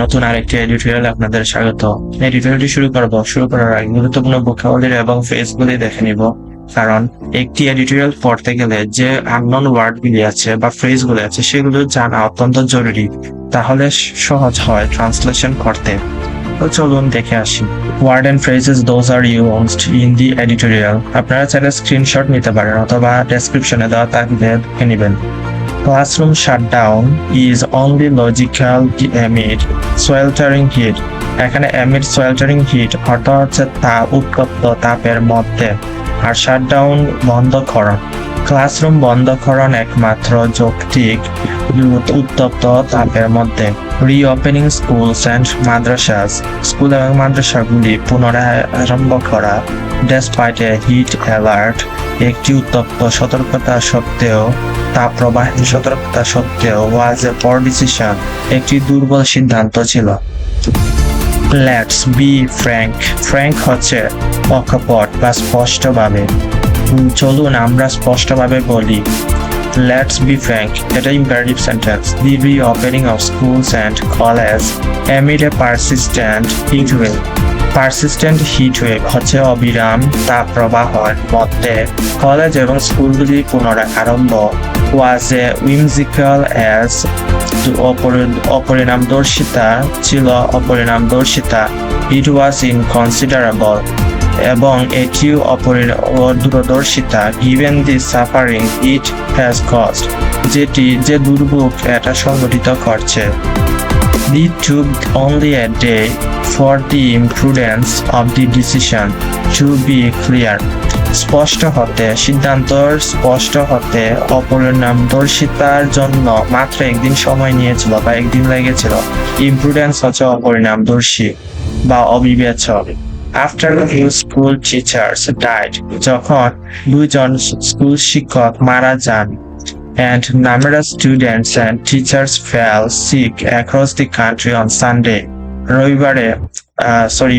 নতুন আরেকটি এডিটোরিয়াল আপনাদের স্বাগত। এডিটোরিয়ালটি শুরু করব। শুরু করার আগে গুরুত্বপূর্ণ ভোকাবুলারি এবং ফেসগুলি দেখে নিব। কারণ একটি এডিটোরিয়াল পড়তে গেলে যে আননোন ওয়ার্ড গুলি আছে বা ফ্রেজ গুলি আছে, সেগুলো জানা অত্যন্ত জরুরি। তাহলে সহজ হয় ট্রান্সলেশন করতে। তো চলুন দেখে আসি। Word and phrases those are used in the editorial আপনারা চাইলে স্ক্রিনশট নিতে পারেন অথবা ডেসক্রিপশনে দেওয়া থাকবে, দেখে নেবেন। Classroom shutdown is only logical amid sweltering heat. এখানে amid sweltering heat অর্থ হচ্ছে তা উত্তপ্ত তাপের মধ্যে আর শাটডাউন বন্ধ করা ক্লাসরুম বন্ধকরণ একমাত্র যৌক্তিক উত্তপ্ত তাপের মধ্যে reopening schools and madrasas school এবং মাদ্রাসাগুলি পুনরায় আরম্ভ করা ডেসপাইট এ হিট অ্যালার্ট একটি উত্তপ্ত সতর্কতা সত্ত্বেও তাপ প্রবাহের সতর্কতা সত্ত্বেও ওয়াজ এ পর ডিসিশন একটি দুর্বল সিদ্ধান্ত ছিল। লেটস বি ফ্র্যাঙ্ক ফ্র্যাঙ্ক হচ্ছে অকপট বা স্পষ্টভাবে। চলুন আমরা স্পষ্টভাবে বলি বি ফ্র্যাঙ্ক এটা imperative sentence the reopening of schools and college amid a persistent heat wave persistent heat wave হচ্ছে অবিরাম তাপ প্রবাহের মধ্যে। কলেজ এবং স্কুলগুলি পুনরায় আরম্ভ। ওয়াজ এ উইমজিক্যাল অ্যাজ অপরিণামদর্শিতা ছিল অপরিণামদর্শিতা। ইট ওয়াজ ইনকনসিডারেবল এবং এটিও অপরি- দূরদর্শিতা given the suffering it has cost যেটি যে দুর্ভোগ এটা সংগঠিত করছে। It took only a day for the imprudence of the decision to be clear. স্পষ্ট হতে, সিদ্ধান্তর স্পষ্ট হতে অপরের নাম অপরিণামদর্শিতার জন্য মাত্র একদিন সময় নিয়েছিল বা একদিন লেগেছিল। ইম্প্রুডেন্স হচ্ছে অপরিণামদর্শী বা অবিবেচক। After few school teachers died যখন দুইজন স্কুল শিক্ষক মারা যান, and numerous students and teachers fell sick across the country on Sunday. রবিবারে সরি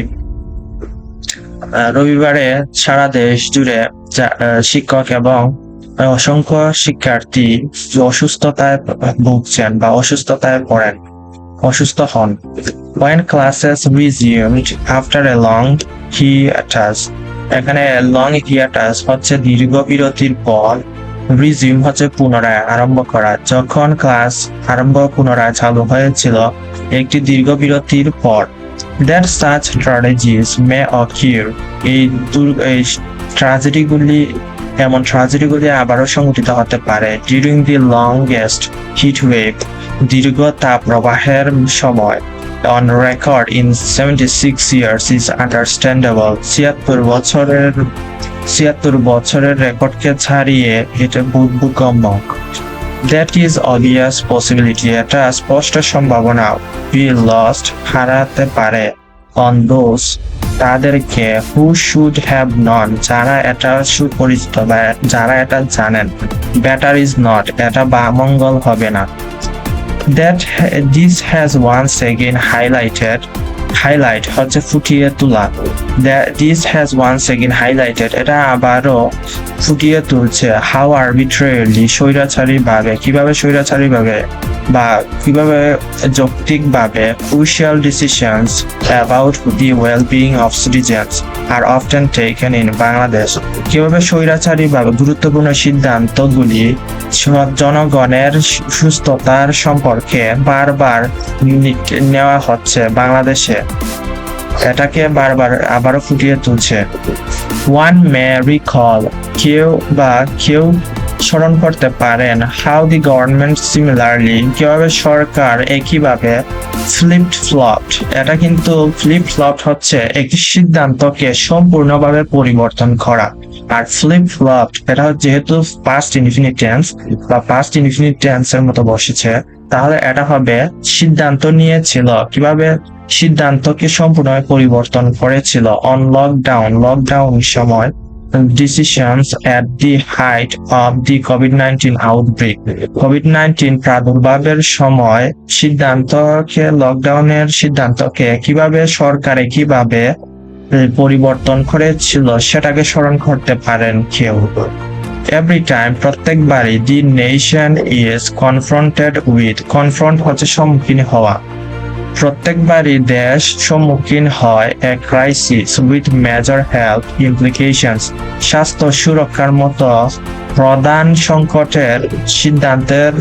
রবিবারে সারা দেশ জুড়ে শিক্ষক এবং অসংখ্য শিক্ষার্থী অসুস্থতায় ভুগছেন বা অসুস্থতায় পড়েন অসুস্থ হন। When classes resumed after a long hiatus, এখানে লং হিয়াটাস হচ্ছে দীর্ঘ বিরতির পর রিজিউম হচ্ছে পুনরায় আরম্ভ করা। যখন ক্লাস আরম্ভ পুনরায় চালু হয়েছিল, একটি দীর্ঘ বিরতির পর দ্যাট সাচ ট্র্যাটেজিস মে অকিউর এই দুর এই ট্রাজেডিগুলি এমন ট্রাজেডিগুলি আবারও সংঘটিত হতে পারে। During the longest heat wave দীর্ঘ তাপ প্রবাহের সময় on record in seventy six years is understandable ছিয়াত্তর বছরের ছিয়াত্তর বছরের রেকর্ডকে ছাড়িয়ে এটা বুদ্বুগম্য দ্যাট ইজ অবিয়াস পসিবিলিটি এটা স্পষ্ট সম্ভাবনা। বি লস্ট হারাতে পারে। অন দোজ তাদেরকে হু শুড হ্যাভ নন যারা এটা সুপরিচিত বা যারা এটা জানেন। ব্যাটার ইজ নট এটা বা মঙ্গল হবে না। That this has once again highlighted highlight হচ্ছে ফুটিয়ে তোলা। This has once again highlighted এটা আবারও ফুটিয়ে তুলছে হাউ আরবিট্রারিলি স্বৈরাচারী ভাবে, কীভাবে স্বৈরাচারী ভাবে বা কীভাবে যৌক্তিক ভাবে crucial decisions about the well being of citizens are often taken in Bangladesh কীভাবে স্বৈরাচারী ভাবে গুরুত্বপূর্ণ সিদ্ধান্তগুলি জনগণের সুস্থতার সম্পর্কে বারবার নেওয়া হচ্ছে বাংলাদেশে। এটাকে বারবার আবারও ফুটিয়ে তুলছে। ওয়ান মে রিকল কেউ বা কেউ স্মরণ করতে পারেন হাউ দি গভর্নমেন্ট সিমিলারলি কীভাবে সরকার একইভাবে ফ্লিপ ফ্লপ এটা কিন্তু ফ্লিপ ফ্লপ হচ্ছে একটি সিদ্ধান্তকে সম্পূর্ণভাবে পরিবর্তন করা। আর ফ্লিপ ফ্লপ এটা যেহেতু পাস্ট ইনফিনিট টেন্স বা পাস্ট ইনফিনিট টেন্সের মতো বসেছে তাহলে এটা হবে সিদ্ধান্ত নিয়েছিল। কীভাবে সিদ্ধান্তকে সম্পূর্ণভাবে পরিবর্তন করেছিল? অন লকডাউন লকডাউন সময় decisions at the height of the COVID-19 outbreak. COVID-19 প্রাদুর্ভাবের সময় সিদ্ধান্তকে লকডাউনের সিদ্ধান্তকে কীভাবে সরকারে কীভাবে পরিবর্তন করেছিল, সেটাকে স্মরণ করতে পারেন কেউ? এভরি টাইম প্রত্যেকবারই the nation is confronted with confront হচ্ছে সম্মুখীন হওয়া। প্রত্যেকবারই দেশ সম্মুখীন হয় এক crisis with major health implications স্বাস্থ্য সুরক্ষার মতো প্রধান সংকটের সিদ্ধান্তের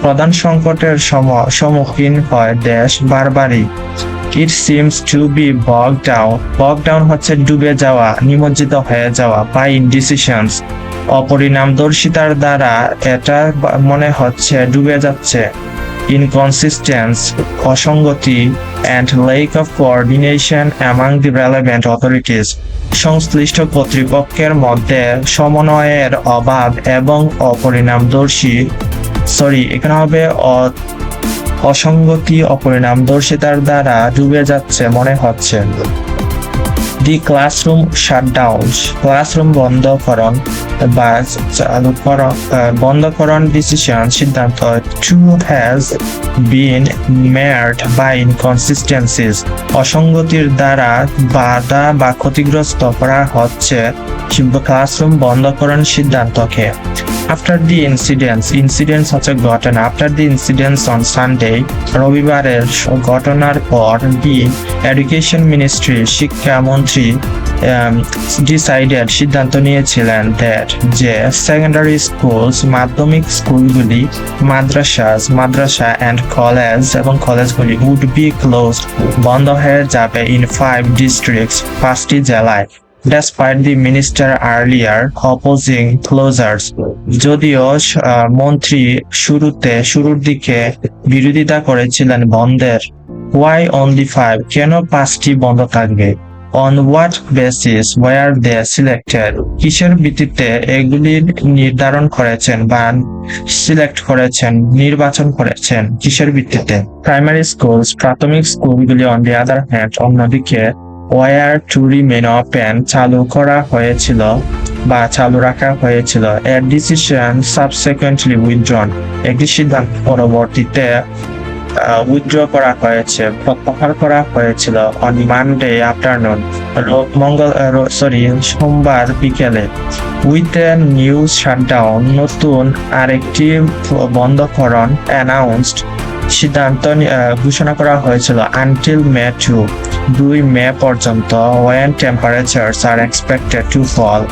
প্রধান সংকটের সম- সম্মুখীন হয় দেশ বারবারই। It seems to be bog down bog down হচ্ছে ডুবে যাওয়া, নিমজ্জিত হয়ে যাওয়া বাই ইনডিসিশনস অপরিণামদর্শিতার দ্বারা এটা মনে হচ্ছে ডুবে যাচ্ছে। ইনকনসিস্টেন্স অসঙ্গতি and lack of coordination among the relevant authorities সংশ্লিষ্ট কর্তৃপক্ষের মধ্যে সমন্বয়ের অভাব এবং অপরিণামদর্শী সরি এখানে হবে অসঙ্গতি অপরিণামদর্শিতার দ্বারা ডুবে যাচ্ছে মনে হচ্ছে। দি ক্লাসরুম শাটডাউন ক্লাসরুম বন্ধকরণ বা চালুকরণ বন্ধকরণ ডিসিশন সিদ্ধান্ত। Too has been marred by inconsistencies. অসঙ্গতির দ্বারা বাধা বা ক্ষতিগ্রস্ত করা হচ্ছে। ক্লাসরুম বন্ধকরণ সিদ্ধান্তকে। আফটার দি ইনসিডেন্টস ইনসিডেন্টস হচ্ছে ঘটনা after the incidents on Sunday রবিবারের ঘটনার পর দি এডুকেশন মিনিস্ট্রি শিক্ষামন্ত্রী ডিসাইডেড সিদ্ধান্ত নিয়েছিলেন দ্যাট যে সেকেন্ডারি স্কুলস মাধ্যমিক স্কুলগুলি, মাদ্রাসাস, মাদ্রাসা অ্যান্ড কলেজ এবং কলেজগুলি উড বি ক্লোজ বন্ধ হয়ে যাবে ইন ফাইভ ডিস্ট্রিক্টস পাঁচটি জেলায়। Despite the minister earlier opposing closures, যদিও মন্ত্রী শুরুতে, শুরুর দিকে বিরোধিতা করেছিলেন বন্ধের, why only five? কেন পাঁচটি বন্ধ থাকবে? on what basis were they selected? কিসের ভিত্তিতে এগুলি নির্ধারণ করেছেন বা সিলেক্ট করেছেন, নির্বাচন করেছেন? কিসের ভিত্তিতে? প্রাইমারি স্কুলস প্রাথমিক স্কুলগুলি অন দি আদার হ্যান্ড অন্যদিকে ওয়ার টু রিমেন ওপেন চালু করা হয়েছিল বা চালু রাখা হয়েছিল। এর ডিসিশন সাবসিকুয়েন্টলি উইথড্রন একটি সিদ্ধান্ত পরবর্তীতে উইথড্র করা হয়েছে, প্রত্যাহার করা হয়েছিল অন মানডে আফটারনুন মঙ্গল সরি সোমবার বিকেলে। উইথ এ নিউ শাটডাউন নতুন আরেকটি বন্ধকরণ অ্যানাউন্সড সিদ্ধান্ত ঘোষণা করা হয়েছিল আনটিল মে টু দুই মে পর্যন্ত when temperatures are expected to fall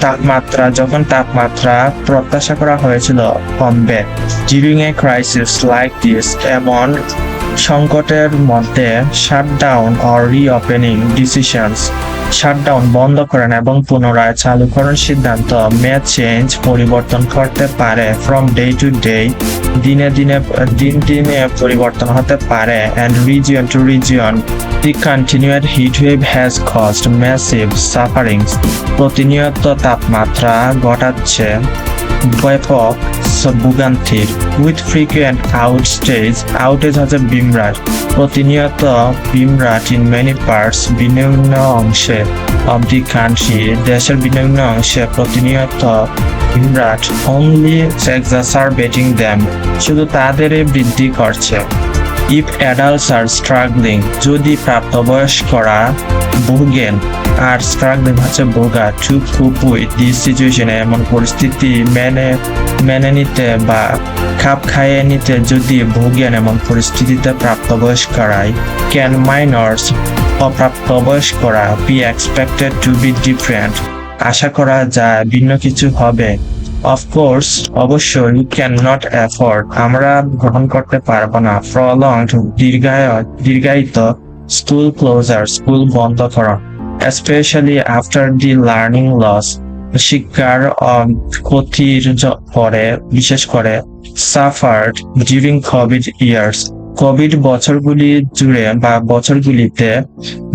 তাপমাত্রা, যখন তাপমাত্রা প্রত্যাশা করা হয়েছিল কমবে। During a crisis like this এমন সংকটের মধ্যে shutdown or reopening decisions shutdown বন্ধ করেন এবং পুনরায় চালু করার সিদ্ধান্ত মে চেঞ্জ পরিবর্তন করতে পারে ফ্রম ডে টু ডে দিনে দিনে দিন দিনে পরিবর্তন হতে পারে। And region to region the continued heat wave has cost massive sufferings প্রতিনিয়ত তাপমাত্রা ঘটাচ্ছে। ব্যাপক ভোগান্তির উইথ ফ্রিকুয়েন্ট আউটস্টেজ আউটেজ হচ্ছে বিমরাট প্রতিনিয়ত বিমরাট ইন মেনি পার্টস বিভিন্ন অংশে অব দি কান্ট্রি দেশের বিভিন্ন অংশে প্রতিনিয়ত বিমরাট অনলি এক্সাসারবেটিং দ্যাম শুধু তাদেরই বৃদ্ধি করছে ইফ অ্যাডাল্টস আর স্ট্রাগলিং যদি প্রাপ্তবয়স্করা ভোগেন, আর স্ট্রাগলিং হচ্ছে ভোগা টু কুপ উইথ দিস সিচুয়েশনে এমন পরিস্থিতি মেনে মেনে নিতে বা খাপ খাইয়ে নিতে যদি ভোগেন এমন পরিস্থিতিতে প্রাপ্তবয়স্করাই can minors অপ্রাপ্তবয়স্করা be expected to be different আশা করা যায় ভিন্ন কিছু হবে। অফকোর্স অবশ্যই ক্যান নট অ্যাফোর্ড আমরা গ্রহণ করতে পারব না। প্রলং দীর্ঘায়, দীর্ঘায়িত স্কুল ক্লোজার স্কুল বন্ধ করা। Specially after the learning loss শিক্ষার ক্ষতির পরে, বিশেষ করে suffered during COVID years COVID বছরগুলি জুড়ে বা বছরগুলিতে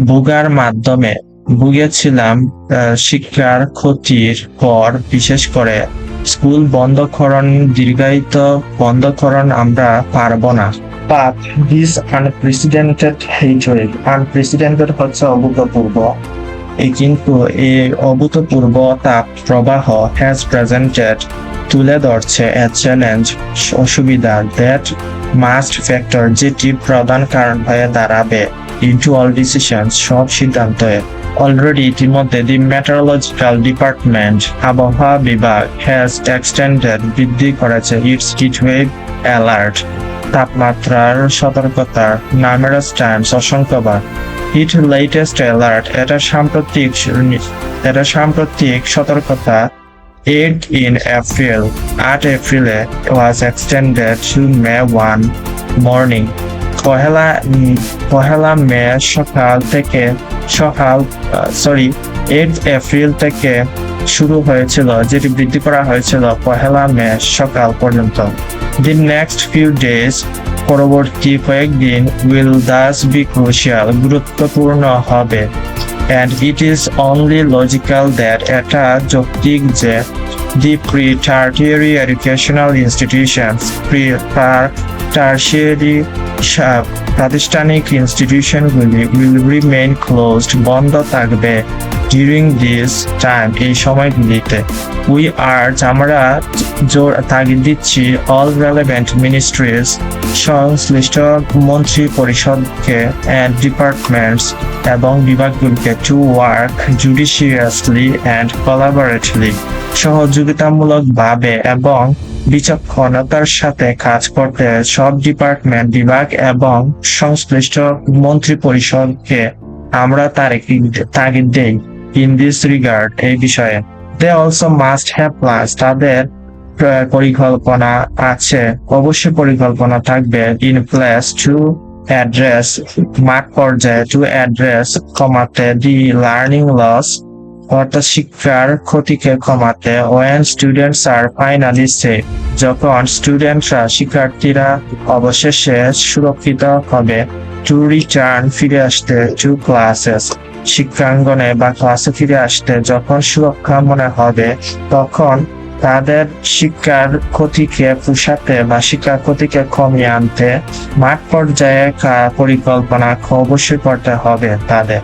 ভোগার মাধ্যমে ভুগেছিলাম শিক্ষার ক্ষতির পর, বিশেষ করে স্কুল বন্ধকরণ দীর্ঘায়িত বন্ধকরণ আমরা পারব না। But this unprecedented wave, unprecedented হচ্ছে অভূতপূর্ব। কিন্তু এই অভূতপূর্ব তাপ প্রবাহ হ্যাজ প্রেজেন্টেড তুলে ধরছে এ চ্যালেঞ্জ অসুবিধা দ্যাট মাস্ট ফ্যাক্টর যেটি প্রধান কারণ হয়ে দাঁড়াবে। ইনটু অল ডিসিশন সব সিদ্ধান্তে অলরেডি ইতিমধ্যে দি মেটারোলজিক্যাল ডিপার্টমেন্ট আবহাওয়া বিভাগ হ্যাজ এক্সটেন্ডেড বৃদ্ধি করেছে ইটস হিট ওয়েভ অ্যালার্ট তাপমাত্রার সতর্কতা নামেরাস টাইমস অসংখ্যবার। ইট লেটেস্ট অ্যালার্ট এটা সাম্প্রতিক এটা সাম্প্রতিক সতর্কতা এইট ইন এপ্রিল আট এপ্রিলে was extended to May one morning পহেলা পহেলা মে সকাল থেকে সকাল সরি এইট এপ্রিল থেকে শুরু হয়েছিল, যেটি বৃদ্ধি করা হয়েছিল পহেলা মে সকাল পর্যন্ত। দি নেক্সট ফিউ ডেজ পরবর্তী কয়েকদিন উইল দাস বি ক্রুশিয়াল গুরুত্বপূর্ণ হবে। And it is only logical that এটা যৌক্তিক যে, the pre-tertiary educational institutions pre-tertiary সা- প্রাতিষ্ঠানিক ইনস্টিটিউশনগুলি will remain closed বন্ধ থাকবে during this time এই সময়গুলিতে we urge আমরা জোর তাগিদ দিচ্ছি all relevant ministries সংশ্লিষ্ট মন্ত্রী পরিষদকে and departments এবং বিভাগগুলিকে to work judiciously and collaboratively সহযোগিতামূলকভাবে এবং বিচক্ষণতার সাথে কাজ করতে সব ডিপার্টমেন্ট বিভাগ এবং সংশ্লিষ্ট মন্ত্রী পরিষদকে আমরা তাগিদ দেই। ইন দিস রিগার্ড এই বিষয়ে they also must have plans তাদের পরিকল্পনা আছে। অবশ্যই পরিকল্পনা থাকবে। ইন প্লেস টু অ্যাড্রেস মাঠ পর্যায়ে টু অ্যাড্রেস কমাতে দি লার্নিং লস অর্থাৎ শিক্ষার ক্ষতিকে কমাতে when students are finally safe যখন স্টুডেন্টরা শিক্ষার্থীরা অবশেষে সুরক্ষিত হবে, টু রিটার্ন ফিরে আসতে টু ক্লাসেস শিক্ষাঙ্গনে বা ক্লাসে ফিরে আসতে যখন সুরক্ষা মনে হবে, তখন তাদের শিক্ষার ক্ষতিকে পোষাতে বা শিক্ষার ক্ষতিকে কমিয়ে আনতে মাঠ পর্যায়ে পরিকল্পনা অবশ্যই করতে হবে তাদের।